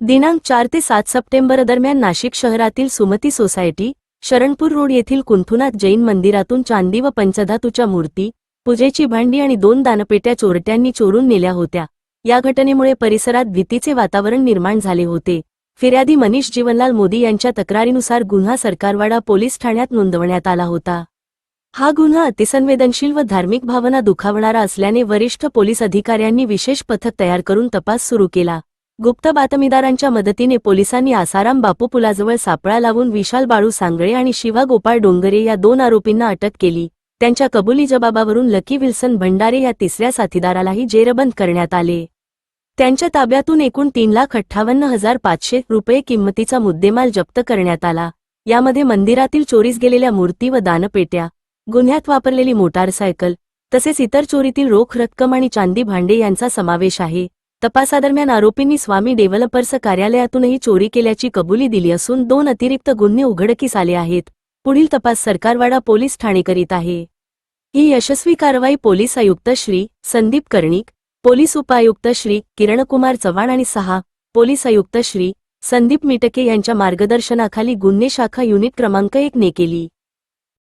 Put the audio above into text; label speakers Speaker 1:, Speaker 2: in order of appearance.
Speaker 1: दिनांक चार ते सात सप्टेंबर दरम्यान नाशिक शहरातील सुमती सोसायटी शरणपूर रोड येथील कुंथुनाथ जैन मंदिरातून चांदी व पंचधातूच्या मूर्ती पूजेची भांडी आणि दोन दानपेट्या चोरट्यांनी चोरून नेल्या होत्या. या घटनेमुळे परिसरात भीतीचे वातावरण निर्माण झाले होते. फिर्यादी मनीष जीवनलाल मोदी यांच्या तक्रारीनुसार गुन्हा सरकारवाडा पोलीस ठाण्यात नोंदवण्यात आला होता. हा गुन्हा अतिसंवेदनशील व धार्मिक भावना दुखावणारा असल्याने वरिष्ठ पोलीस अधिकाऱ्यांनी विशेष पथक तयार करून तपास सुरू केला. गुप्त बातमीदारांच्या मदतीने पोलिसांनी आसाराम बापू पुलाजवळ सापळा लावून विशाल बाळू सांगळे आणि शिवा गोपाळ डोंगरे या दोन आरोपींना अटक केली. त्यांच्या कबुली जबाबावरून लकी विल्सन भंडारे या तिसऱ्या साथीदारालाही जेरबंद करण्यात आले. त्यांच्या ताब्यातून एकूण तीन लाख अठ्ठावन्न हजार पाचशे रुपये किंमतीचा मुद्देमाल जप्त करण्यात आला. यामध्ये मंदिरातील चोरीस गेलेल्या मूर्ती व दानपेट्या गुन्ह्यात वापरलेली मोटारसायकल तसेच इतर चोरीतील रोख रक्कम आणि चांदी भांडे यांचा समावेश आहे. तपासादरम्यान आरोपींनी स्वामी डेव्हलपर्स कार्यालयातूनही चोरी केल्याची कबुली दिली असून दोन अतिरिक्त गुन्हे उघडकीस आले आहेत. पुढील तपास सरकारवाडा पोलीस ठाणे करीत आहे. ही यशस्वी कारवाई पोलीस आयुक्त श्री संदीप कर्णिक पोलीस उपायुक्त श्री किरणकुमार चव्हाण आणि सहा पोलीस आयुक्त श्री संदीप मिटके यांच्या मार्गदर्शनाखाली गुन्हे शाखा युनिट क्रमांक एक ने केली.